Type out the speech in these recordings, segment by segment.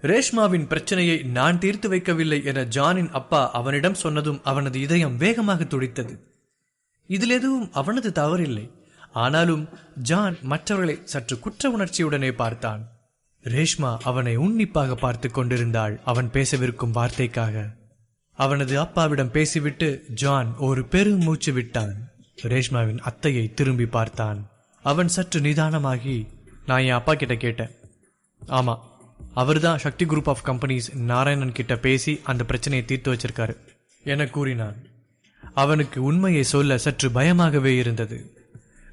ரேஷ்மாவின் பிரச்சனையை நான் தீர்த்து வைக்கவில்லை என ஜானின் அப்பா அவனிடம் சொன்னதும் அவனது இதயம் வேகமாக துடித்தது. இதில் எதுவும் அவனது தவறில்லை. ஆனாலும் ஜான் மற்றவர்களை சற்று குற்ற உணர்ச்சியுடனே பார்த்தான். ரேஷ்மா அவனை உன்னிப்பாக பார்த்து கொண்டிருந்தாள் அவன் பேசவிருக்கும் வார்த்தைக்காக. அவனது அப்பாவிடம் பேசிவிட்டு ஜான் ஒரு பெருமூச்சு விட்டான். ரேஷ்மாவின் அத்தையை திரும்பி பார்த்தான். அவன் சற்று நிதானமாகி நான் என் அப்பா கிட்ட கேட்டேன். ஆமா அவர்தான் Sakthi group of companies Narayanan கிட்ட பேசி அந்த பிரச்சனையை தீர்த்து வச்சிருக்காரு என கூறினான். அவனுக்கு உண்மையை சொல்ல சற்று பயமாகவே இருந்தது.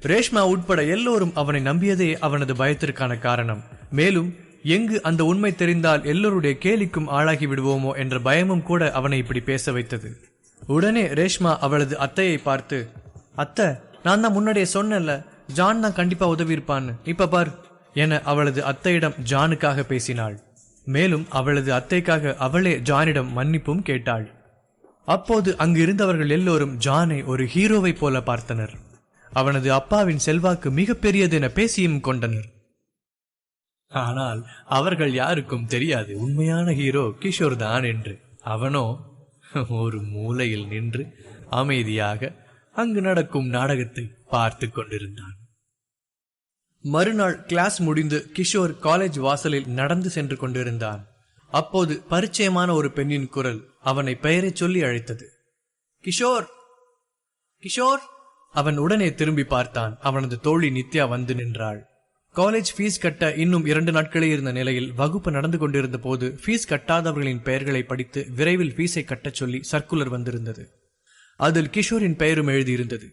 ரேஷ்மா உட்பட எல்லோரும் அவனை நம்பியதே அவனது பயத்திற்கான காரணம். மேலும் எங்கு அந்த உண்மை தெரிந்தால் எல்லோருடைய கேலிக்கும் ஆளாகி விடுவோமோ என்ற பயமும் கூட அவனை இப்படி பேச வைத்தது. உடனே ரேஷ்மா அவளது அத்தையை பார்த்து அத்தை நான் தான் முன்னாடியே சொன்னேன்ல ஜான் தான் கண்டிப்பா உதவி இருப்பான்னு இப்ப பார் என அவளது அத்தையிடம் ஜானுக்காக பேசினாள். மேலும் அவளது அத்தைக்காக அவளே ஜானிடம் மன்னிப்பும் கேட்டாள். அப்போது அங்கு இருந்தவர்கள் எல்லோரும் ஜானை ஒரு ஹீரோவைப் போல பார்த்தனர். அவனது அப்பாவின் செல்வாக்கு மிகப்பெரியதென பேசியும் கொண்டனர். ஆனால் அவர்கள் யாருக்கும் தெரியாது. உண்மையான ஹீரோ கிஷோர் தான் என்று. அவனோ ஒரு மூலையில் நின்று அமைதியாக அங்கு நடக்கும் நாடகத்தை பார்த்து கொண்டிருந்தான். மறுநாள் கிளாஸ் முடிந்து கிஷோர் காலேஜ் வாசலில் நடந்து சென்று கொண்டிருந்தான். அப்போது பரிச்சயமான ஒரு பெண்ணின் குரல் அவனை பெயரைச் சொல்லி அழைத்தது. கிஷோர்! கிஷோர்! அவன் உடனே திரும்பி பார்த்தான். அவனது தோழி நித்யா வந்து நின்றாள். காலேஜ் ஃபீஸ் கட்ட இன்னும் இரண்டு நாட்களே இருந்த நிலையில் வகுப்பு நடந்து கொண்டிருந்த போது ஃபீஸ் கட்டாதவர்களின் பெயர்களை படித்து விரைவில் ஃபீஸை கட்டச் சொல்லி சர்க்குலர் வந்திருந்தது. அதில் கிஷோரின் பெயரும் எழுதியிருந்தது.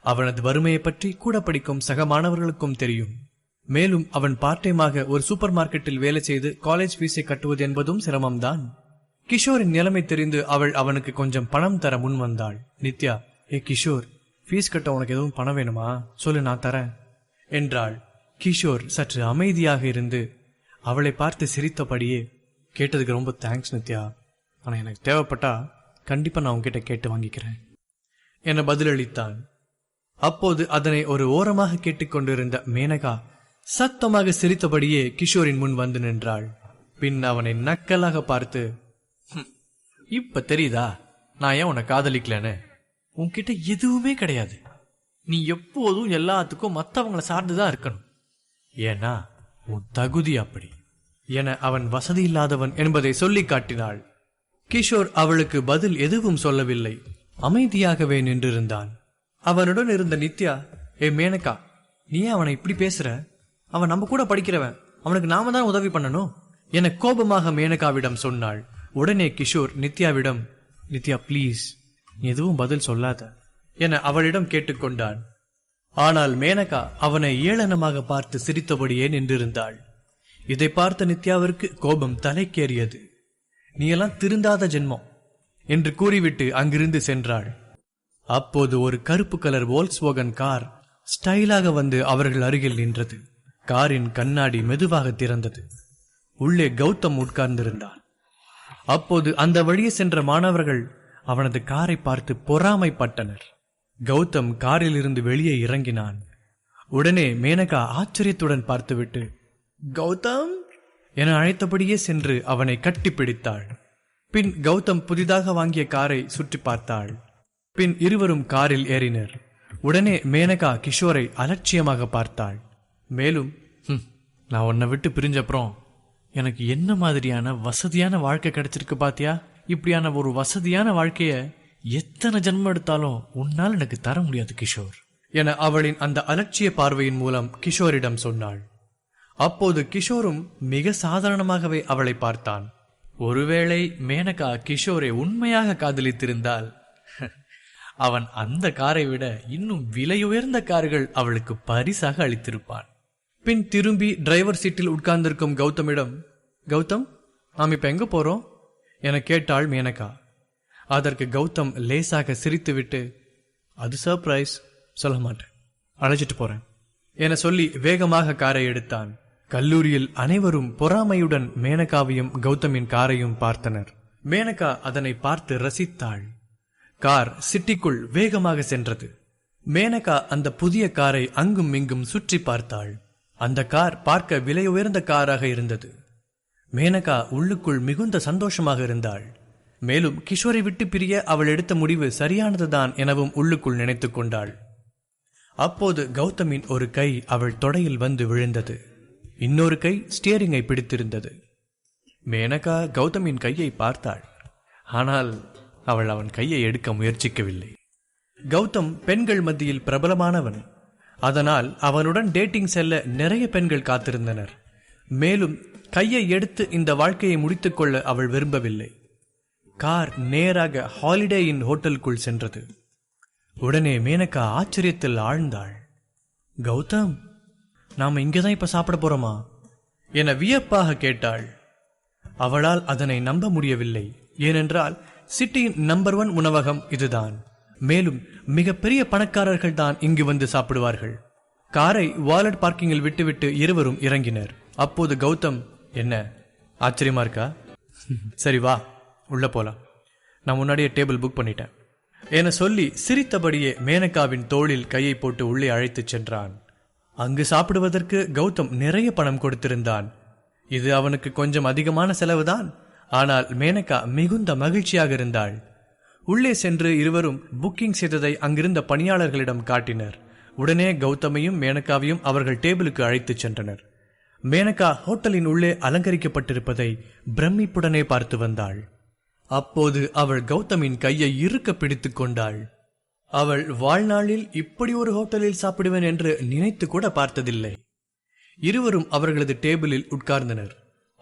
அவனது வறுமையை பற்றி கூட படிக்கும் சக மாணவர்களுக்கும் தெரியும். மேலும் அவன் பார்ட் டைமாக ஒரு சூப்பர் மார்க்கெட்டில் வேலை செய்து காலேஜ் ஃபீஸை கட்டுவது என்பதும் சிரமம்தான். கிஷோரின் நிலைமை தெரிந்து அவள் அவனுக்கு கொஞ்சம் பணம் தர முன் வந்தாள். நித்யா ஏ கிஷோர் ஃபீஸ் கட்ட உனக்கு எதுவும் பணம் வேணுமா? சொல்லு நான் தரேன் என்றாள். கிஷோர் சற்று அமைதியாக இருந்து அவளை பார்த்து சிரித்தபடியே கேட்டதுக்கு ரொம்ப தேங்க்ஸ் நித்யா. ஆனால் எனக்கு தேவைப்பட்டா கண்டிப்பாக நான் உங்ககிட்ட கேட்டு வாங்கிக்கிறேன் என பதிலளித்தான் அப்போது அதனை ஒரு ஓரமாக கேட்டுக்கொண்டிருந்த மேனகா சத்தமாக சிரித்தபடியே கிஷோரின் முன் வந்து நின்றாள். பின் அவனை நக்கலாக பார்த்து இப்ப தெரியுதா? நான் ஏன் உன்னை காதலிக்கலன்னு? உன்கிட்ட எதுவுமே கிடையாது. நீ எப்போதும் எல்லாத்துக்கும் மற்றவங்களை சார்ந்துதான் இருக்கணும். ஏன்னா உன் தகுதி அப்படி. என அவன் வசதி இல்லாதவன் என்பதை சொல்லி காட்டினாள். கிஷோர் அவளுக்கு பதில் எதுவும் சொல்லவில்லை. அமைதியாகவே நின்றிருந்தான். அவனுடன் இருந்த நித்யா ஏ மேனகா நீ ஏன் அவனை இப்படி பேசுற? அவன் நம்ம கூட படிக்கிறவன். அவனுக்கு நாம தான் உதவி பண்ணணும். என கோபமாக மேனகாவிடம் சொன்னாள். உடனே கிஷோர் நித்யாவிடம் நித்யா ப்ளீஸ் எதுவும் பதில் சொல்லாத. என அவளிடம் கேட்டுக்கொண்டான். ஆனால் மேனகா அவனை ஏளனமாக பார்த்து சிரித்தபடியே நின்றிருந்தாள். இதை பார்த்த நித்யாவிற்கு கோபம் தலைக்கேறியது. நீ எல்லாம் திருந்தாத ஜென்மம் என்று கூறிவிட்டு அங்கிருந்து சென்றாள். அப்போது ஒரு கருப்பு கலர் வோல்ஸ்வோகன் கார் ஸ்டைலாக வந்து அவர்கள் அருகில் நின்றது. காரின் கண்ணாடி மெதுவாக திறந்தது. உள்ளே கௌதம் உட்கார்ந்திருந்தான். அப்போது அந்த வழியே சென்ற மாணவர்கள் அவனது காரை பார்த்து பொறாமைப்பட்டனர். கௌதம் காரில் இருந்து வெளியே இறங்கினான். உடனே மேனகா ஆச்சரியத்துடன் பார்த்துவிட்டு கௌதம்? என அழைத்தபடியே சென்று அவனை கட்டிப்பிடித்தாள். பின் கௌதம் புதிதாக வாங்கிய காரை சுற்றி பார்த்தாள். பின் இருவரும் காரில் ஏறினர். உடனே மேனகா கிஷோரை அலட்சியமாக பார்த்தாள். மேலும் நான் உன்னை விட்டு பிரிஞ்சப்புறம் எனக்கு என்ன மாதிரியான வசதியான வாழ்க்கை கிடைச்சிருக்கு பாத்தியா? இப்படியான ஒரு வசதியான வாழ்க்கையை எத்தனை ஜென்மம் எடுத்தாலும் உன்னால் எனக்கு தர முடியாது கிஷோர். என அவளின் அந்த அலட்சிய பார்வையின் மூலம் கிஷோரிடம் சொன்னாள். அப்போது கிஷோரும் மிக சாதாரணமாகவே அவளை பார்த்தான். ஒருவேளை மேனகா கிஷோரை உண்மையாக காதலித்திருந்தால் அவன் அந்த காரை விட இன்னும் விலையுயர்ந்த கார்கள் அவளுக்கு பரிசாக அளித்திருப்பான். பின் திரும்பி டிரைவர் சீட்டில் உட்கார்ந்திருக்கும் கௌதமிடம் கௌதம் நாம் இப்ப எங்க போறோம்? என கேட்டாள் மேனகா. அதற்கு கௌதம் லேசாக சிரித்துவிட்டு அது சர்ப்ரைஸ் சொல்ல மாட்டேன். அழைச்சிட்டு போறேன். என சொல்லி வேகமாக காரை எடுத்தான். கல்லூரியில் அனைவரும் பொறாமையுடன் மேனகாவையும் கௌதமின் காரையும் பார்த்தனர். மேனகா அதனை பார்த்து ரசித்தாள். கார் சிட்டிக்குள் வேகமாக சென்றது. மேனகா அந்த புதிய காரை அங்கும் இங்கும் சுற்றி பார்த்தாள். அந்த கார் பார்க்க விலை உயர்ந்த காராக இருந்தது. மேனகா உள்ளுக்குள் மிகுந்த சந்தோஷமாக இருந்தாள். மேலும் கிஷோரை விட்டு பிரிய அவள் எடுத்த முடிவு சரியானதுதான் எனவும் உள்ளுக்குள் நினைத்துக் கொண்டாள். அப்போது கௌதமின் ஒரு கை அவள் தொடையில் வந்து விழுந்தது. இன்னொரு கை ஸ்டியரிங்கை பிடித்திருந்தது. மேனகா கௌதமின் கையை பார்த்தாள். ஆனால் அவள் அவன் கையை எடுக்க முயற்சிக்கவில்லை. கௌதம் பெண்கள் மத்தியில் பிரபலமானவன். அதனால் அவனுடன் டேட்டிங் செல்ல நிறைய பெண்கள் காத்திருந்தனர். மேலும் கையை எடுத்து இந்த வாழ்க்கையை முடித்துக்கொள்ள அவள் விரும்பவில்லை. கார் நேராக ஹாலிடே இன் ஹோட்டலுக்குள் சென்றது. உடனே மேனகா ஆச்சரியத்தில் ஆழ்ந்தாள். கௌதம் நாம் இங்கே தான் இப்ப சாப்பிட போறோமா? என வியப்பாக கேட்டாள். அவளால் அதனை நம்ப முடியவில்லை. ஏனென்றால் சிட்டியின் நம்பர் ஒன் உணவகம் இதுதான். மேலும் மிகப்பெரிய பணக்காரர்கள் தான் இங்கு வந்து சாப்பிடுவார்கள். காரை வாலட் பார்க்கிங்கில் விட்டுவிட்டு இருவரும் இறங்கினர். அப்போது கௌதம் என்ன? ஆச்சரியமா இருக்கா? சரி வா. உள்ளே போகலாம் நான் முன்னாடியே டேபிள் புக் பண்ணிட்டேன். என சொல்லி சிரித்தபடியே மேனகாவின் தோளில் கையை போட்டு உள்ளே அழைத்துச் சென்றான். அங்கு சாப்பிடுவதற்கு கௌதம் நிறைய பணம் கொடுத்திருந்தான். இது அவனுக்கு கொஞ்சம் அதிகமான செலவுதான். ஆனால் மேனகா மிகுந்த மகிழ்ச்சியாக இருந்தாள். உள்ளே சென்று இருவரும் புக்கிங் செய்ததை அங்கிருந்த பணியாளர்களிடம் காட்டினர். உடனே கௌதமையும் மேனகாவையும் அவர்கள் டேபிளுக்கு அழைத்துச் சென்றனர். மேனகா ஹோட்டலின் உள்ளே அலங்கரிக்கப்பட்டிருப்பதை பிரமிப்புடனே பார்த்து வந்தாள். அப்போது அவள் கௌதமின் கையை இறுக்க பிடித்துக் கொண்டாள். அவள் வாழ்நாளில் இப்படி ஒரு ஹோட்டலில் சாப்பிடுவேன் என்று நினைத்து கூட பார்த்ததில்லை. இருவரும் அவர்களது டேபிளில் உட்கார்ந்தனர்.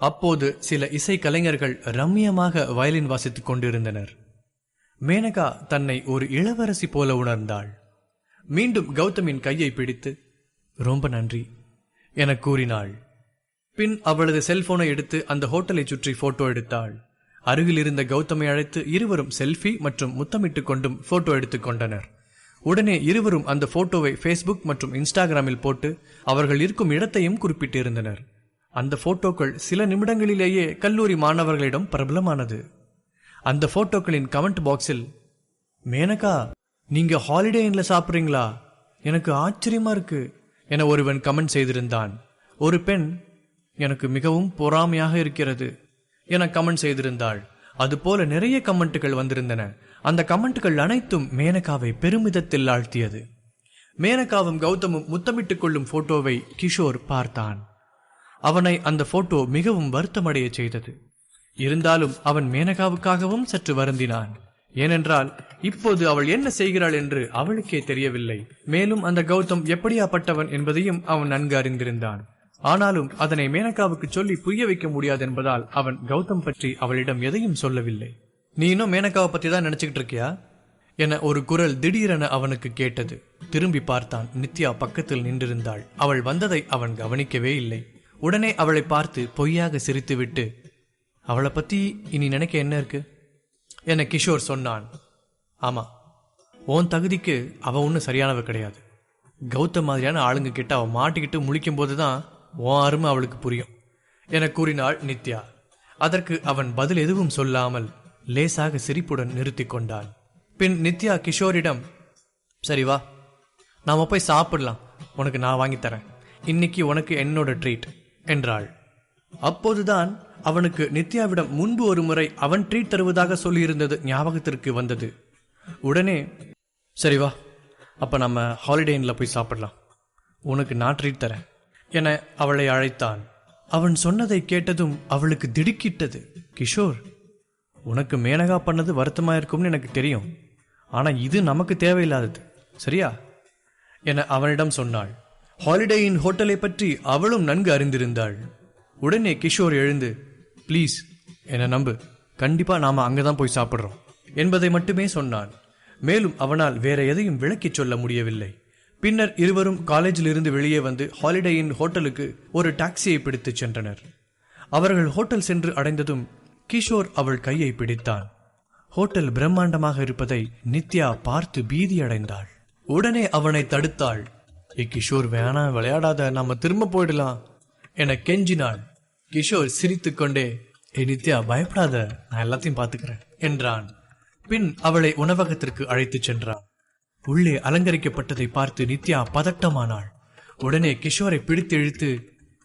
அப்போது சில இசை கலைஞர்கள் ரம்மியமாக வயலின் வாசித்துக் கொண்டிருந்தனர். மேனகா தன்னை ஒரு இளவரசி போல உணர்ந்தாள். மீண்டும் கௌதமின் கையை பிடித்து ரொம்ப நன்றி என கூறினாள். பின் அவளது செல்போனை எடுத்து அந்த ஹோட்டலை சுற்றி போட்டோ எடுத்தாள். அருகில் இருந்த கௌதமை அழைத்து இருவரும் செல்ஃபி மற்றும் முத்தமிட்டுக் கொண்டும் போட்டோ எடுத்துக் கொண்டனர். உடனே இருவரும் அந்த போட்டோவை ஃபேஸ்புக் மற்றும் இன்ஸ்டாகிராமில் போட்டு அவர்கள் இருக்கும் இடத்தையும் குறிப்பிட்டிருந்தனர். அந்த போட்டோக்கள் சில நிமிடங்களிலேயே கல்லூரி மாணவர்களிடம் பிரபலமானது. அந்த போட்டோக்களின் கமெண்ட் பாக்ஸில் மேனகா நீங்க ஹாலிடே இன்ல சாப்பிடுறீங்களா? எனக்கு ஆச்சரியமா இருக்கு என ஒருவன் கமெண்ட் செய்திருந்தான். ஒரு பெண் எனக்கு மிகவும் பொறாமையாக இருக்கிறது. என கமெண்ட் செய்திருந்தாள். அதுபோல நிறைய கமெண்ட்டுகள் வந்திருந்தன. அந்த கமெண்ட்டுகள் அனைத்தும் மேனகாவை பெருமிதத்தில் ஆழ்த்தியது. மேனகாவும் கௌதமும் முத்தமிட்டுக் கொள்ளும் போட்டோவை கிஷோர் பார்த்தான். அவனை அந்த போட்டோ மிகவும் வருத்தமடைய செய்தது. இருந்தாலும் அவன் மேனகாவுக்காகவும் சற்று வருந்தினான். ஏனென்றால் இப்போது அவள் என்ன செய்கிறாள் என்று அவளுக்கே தெரியவில்லை. மேலும் அந்த கௌதம் எப்படியாப்பட்டவன் என்பதையும் அவன் நன்கு அறிந்திருந்தான். ஆனாலும் அதனை மேனகாவுக்கு சொல்லி புரிய வைக்க முடியாது என்பதால் அவன் கௌதம் பற்றி அவளிடம் எதையும் சொல்லவில்லை. நீ இன்னும் மேனகாவை பத்தி தான் நினைச்சுக்கிட்டு இருக்கியா? என ஒரு குரல் திடீரென அவனுக்கு கேட்டது. திரும்பி பார்த்தான் நித்யா பக்கத்தில் நின்றிருந்தாள். அவள் வந்ததை அவன் கவனிக்கவே இல்லை. உடனே அவளை பார்த்து பொய்யாக சிரித்துவிட்டு அவளை பத்தி இனி நினைக்க என்ன இருக்கு? என கிஷோர் சொன்னான். ஆமா உன் தகுதிக்கு அவ ஒன்றும் சரியானவ கிடையாது. கௌதம் மாதிரியான ஆளுங்க கிட்ட அவன் மாட்டிக்கிட்டு முழிக்கும் போதுதான் உன் அருமை அவளுக்கு புரியும். என கூறினாள் நித்யா. அதற்கு அவன் பதில் எதுவும் சொல்லாமல் லேசாக சிரிப்புடன் நிறுத்தி கொண்டான் பின் நித்யா கிஷோரிடம் சரி வா நாம போய் சாப்பிடலாம். உனக்கு நான் வாங்கி தரேன். இன்னைக்கு உனக்கு என்னோட ட்ரீட் என்றாள். அப்போதுதான் அவனுக்கு நித்யாவிடம் முன்பு ஒரு முறை அவன் ட்ரீட் தருவதாக சொல்லியிருந்தது ஞாபகத்திற்கு வந்தது. உடனே சரி வா அப்ப நம்ம ஹாலிடே போய் சாப்பிடலாம். உனக்கு நான் ட்ரீட் தரேன். என அவளை அழைத்தான். அவன் சொன்னதை கேட்டதும் அவளுக்கு திடுக்கிட்டது. கிஷோர் உனக்கு மேனகா பண்ணது வருத்தமா இருக்கும்னு எனக்கு தெரியும். ஆனா இது நமக்கு தேவையில்லாதது. சரியா? என அவனிடம் சொன்னாள். ஹாலிடேயின் ஹோட்டலை பற்றி அவளும் நன்கு அறிந்திருந்தாள். உடனே கிஷோர் எழுந்து ப்ளீஸ் என்னை நம்பு. கண்டிப்பா நாம அங்கதான் போய் சாப்பிடுறோம். என்பதை மட்டுமே சொன்னான். மேலும் அவனால் வேற எதையும் விளக்கிச் சொல்ல முடியவில்லை. பின்னர் இருவரும் காலேஜில் இருந்து வெளியே வந்து ஹாலிடேயின் ஹோட்டலுக்கு ஒரு டாக்ஸியை பிடித்துச் சென்றனர். அவர்கள் ஹோட்டல் சென்று அடைந்ததும் கிஷோர் அவள் கையை பிடித்தான். ஹோட்டல் பிரம்மாண்டமாக இருப்பதை நித்யா பார்த்து பீதியடைந்தாள். உடனே அவனை தடுத்தாள். ஏ கிஷோர் வேணாம் விளையாடாத நாம திரும்ப போயிடலாம் என கெஞ்சினாள். கிஷோர் சிரித்துக்கொண்டே ஏ நித்யா பயப்படாத நான் எல்லாத்தையும் பார்த்துக்கிறேன் என்றான். பின் அவளை உணவகத்திற்கு அழைத்துச் சென்றான். உள்ளே அலங்கரிக்கப்பட்டதை பார்த்து நித்யா பதட்டமானாள். உடனே கிஷோரை பிடித்து இழுத்து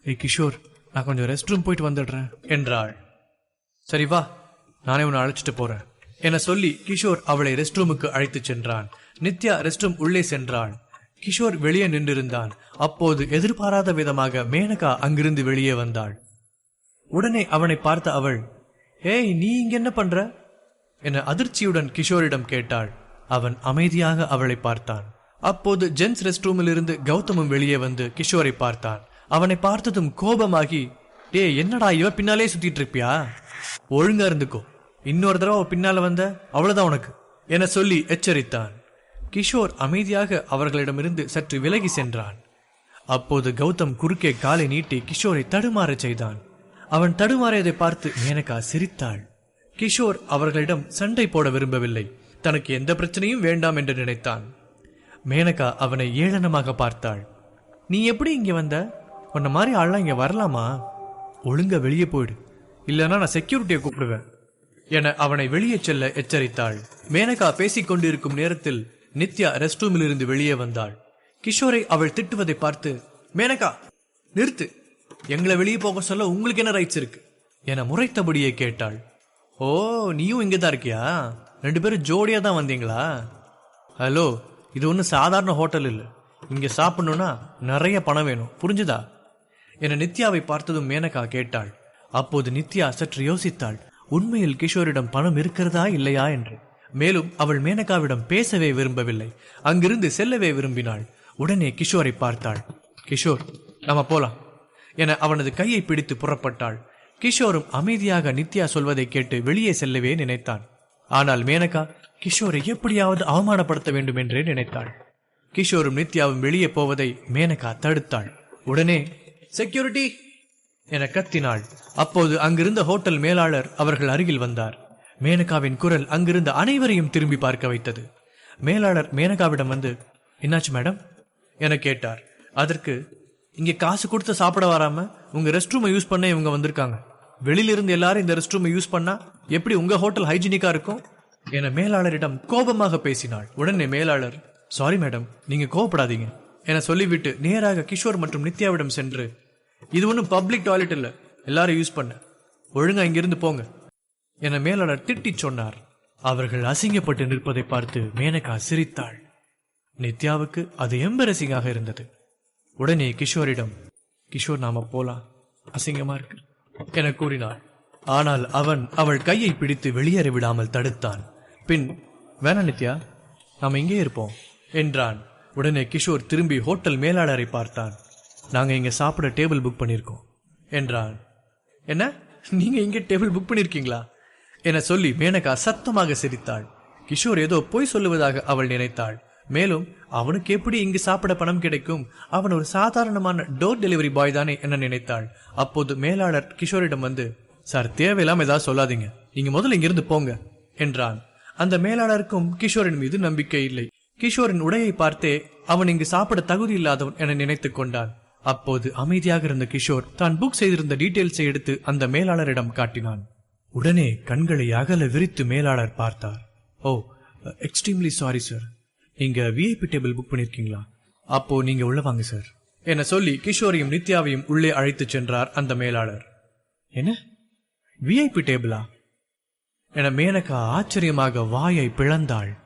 ஏய் கிஷோர் நான் கொஞ்சம் ரெஸ்ட் ரூம் போயிட்டு வந்துடுறேன் என்றாள். சரி வா நானே உன்னை அழைச்சிட்டு போறேன் என சொல்லி கிஷோர் அவளை ரெஸ்ட் ரூமுக்கு அழைத்துச் சென்றான். நித்யா ரெஸ்ட் ரூம் உள்ளே சென்றாள். கிஷோர் வெளியே நின்றிருந்தான். அப்போது எதிர்பாராத விதமாக மேனகா அங்கிருந்து வெளியே வந்தாள். உடனே அவனை பார்த்த அவள் ஏய் நீ இங்க என்ன பண்ற? என அதிர்ச்சியுடன் கிஷோரிடம் கேட்டாள். அவன் அமைதியாக அவளை பார்த்தான். அப்போது ஜென்ஸ் ரெஸ்ட் ரூமில் இருந்து கௌதமும் வெளியே வந்து கிஷோரை பார்த்தான். அவனை பார்த்ததும் கோபமாகி டே என்னடா இவ பின்னாலே சுத்திட்டு இருப்பியா? ஒழுங்கா இருந்துக்கோ. இன்னொரு தடவை பின்னால வந்த அவ்வளவுதான் உனக்கு என சொல்லி எச்சரித்தான். கிஷோர் அமைதியாக அவர்களிடமிருந்து சற்று விலகி சென்றான். அப்போது கௌதம் குறுக்கே காலை நீட்டி கிஷோரை தடுமாறச் செய்தான். அவன் தடுமாறியதை பார்த்து மேனகா சிரித்தாள்? கிஷோர் அவர்களிடம் சண்டை போட விரும்பவில்லை. தனக்கு எந்த பிரச்சனையும் வேண்டாம் என்று நினைத்தான். மேனகா அவனை ஏளனமாக பார்த்தாள். நீ எப்படி இங்க வந்த? உன்ன மாதிரி ஆள்லாம் இங்க வரலாமா? ஒழுங்கா வெளியே போயிடு. இல்லைன்னா நான் செக்யூரிட்டியை கூப்பிடுவேன். என அவனை வெளியே செல்ல எச்சரித்தாள். மேனகா பேசிக் கொண்டிருக்கும் நேரத்தில் நித்யா ரெஸ்ட் ரூமில் இருந்து வெளியே வந்தாள். கிஷோரை அவள் திட்டுவதை பார்த்து மேனகா நிறுத்து. எங்களை வெளியே போக சொல்ல உங்களுக்கு என்ன ரைட்ஸ் இருக்கு? என முறைத்தபடியே கேட்டாள். ஓ நீயும் இங்கே தான் இருக்கியா? ரெண்டு பேரும் ஜோடியா தான் வந்தீங்களா? ஹலோ இது ஒன்றும் சாதாரண ஹோட்டல் இல்லை. இங்கே சாப்பிடணுன்னா நிறைய பணம் வேணும். புரிஞ்சுதா? என நித்யாவை பார்த்ததும் மேனகா கேட்டாள். அப்போது நித்யா சற்று யோசித்தாள். உண்மையில் கிஷோரிடம் பணம் இருக்கிறதா இல்லையா என்று. மேலும் அவள் மேனகாவிடம் பேசவே விரும்பவில்லை. அங்கிருந்து செல்லவே விரும்பினாள். உடனே கிஷோரை பார்த்தாள். கிஷோர் நம்ம போலாம் என அவனது கையை பிடித்து புறப்பட்டாள். கிஷோரும் அமைதியாக நித்யா சொல்வதை கேட்டு வெளியே செல்லவே நினைத்தான். ஆனால் மேனகா கிஷோரை எப்படியாவது அவமானப்படுத்த வேண்டும் என்றே நினைத்தாள். கிஷோரும் நித்யாவும் வெளியே போவதை மேனகா தடுத்தாள். உடனே செக்யூரிட்டி என கத்தினாள். அப்போது அங்கிருந்த ஹோட்டல் மேலாளர் அவர்கள் அருகில் வந்தார். மேனகாவின் குரல் அங்கிருந்த அனைவரையும் திரும்பி பார்க்க வைத்தது. மேலாளர் மேனகாவிடம் வந்து என்னாச்சு மேடம்? என கேட்டார். அதற்கு இங்கே காசு கொடுத்து சாப்பிட வராம உங்க ரெஸ்ட் ரூமை யூஸ் பண்ண இவங்க வந்திருக்காங்க. வெளியிலிருந்து எல்லாரும் இந்த ரெஸ்ட் ரூமை யூஸ் பண்ணா எப்படி உங்க ஹோட்டல் ஹைஜீனிக்கா இருக்கும்? என மேலாளரிடம் கோபமாக பேசினாள். உடனே மேலாளர் சாரி மேடம் நீங்க கோவப்படாதீங்க. என சொல்லிவிட்டு நேராக கிஷோர் மற்றும் நித்யாவிடம் சென்று இது ஒன்றும் பப்ளிக் டாய்லெட் இல்ல. எல்லாரும் யூஸ் பண்ண. ஒழுங்கா இங்கிருந்து போங்க. என மேலாளர் திட்டிச் சொன்னார். அவர்கள் அசிங்கப்பட்டு நிற்பதை பார்த்து மேனகா சிரித்தாள். நித்யாவுக்கு அது எம்பரசிங்காக இருந்தது. உடனே கிஷோரிடம் கிஷோர் நாம போலாம். அசிங்கமா இருக்கு. என கூறினாள். ஆனால் அவன் அவள் கையை பிடித்து வெளியேற விடாமல் தடுத்தான். பின் வேணா நித்யா நாம இங்கே இருப்போம் என்றான். உடனே கிஷோர் திரும்பி ஹோட்டல் மேலாளரை பார்த்தான். நாங்கள் இங்கே சாப்பிட டேபிள் புக் பண்ணியிருக்கோம் என்றான். என்ன? நீங்கள் இங்கே டேபிள் புக் பண்ணியிருக்கீங்களா? என சொல்லி மேனகா சத்தமாக சிரித்தாள். கிஷோர் ஏதோ பொய் சொல்லுவதாக அவள் நினைத்தாள். மேலும் அவனுக்கு எப்படி இங்கு சாப்பிட பணம் கிடைக்கும்? அவன் ஒரு சாதாரணமான டோர் டெலிவரி பாய் தானே என நினைத்தாள். அப்போது மேலாளர் கிஷோரிடம் வந்து சார் தேவையில்லாம ஏதாவது சொல்லாதீங்க. நீங்க முதல்ல இங்கிருந்து போங்க என்றான். அந்த மேலாளருக்கும் கிஷோரின் மீது நம்பிக்கை இல்லை. கிஷோரின் உடையை பார்த்தே அவன் இங்கு சாப்பிட தகுதி இல்லாதவன் என நினைத்துக் கொண்டான். அப்போது அமைதியாக இருந்த கிஷோர் தான் புக் செய்திருந்த டீட்டெயில்ஸை எடுத்து அந்த மேலாளரிடம் காட்டினான். உடனே கண்களை அகல விரித்து மேலாளர் பார்த்தார். ஓ எக்ஸ்ட்ரீம்லி சாரி சார் நீங்க விஐபி டேபிள் புக் பண்ணிருக்கீங்களா? அப்போ நீங்க உள்ள வாங்க சார் என சொல்லி கிஷோரையும் நித்யாவையும் உள்ளே அழைத்துச் சென்றார் அந்த மேலாளர். என்ன? விஐபி டேபிளா என மேனகா ஆச்சரியமாக வாயை பிளந்தாள்.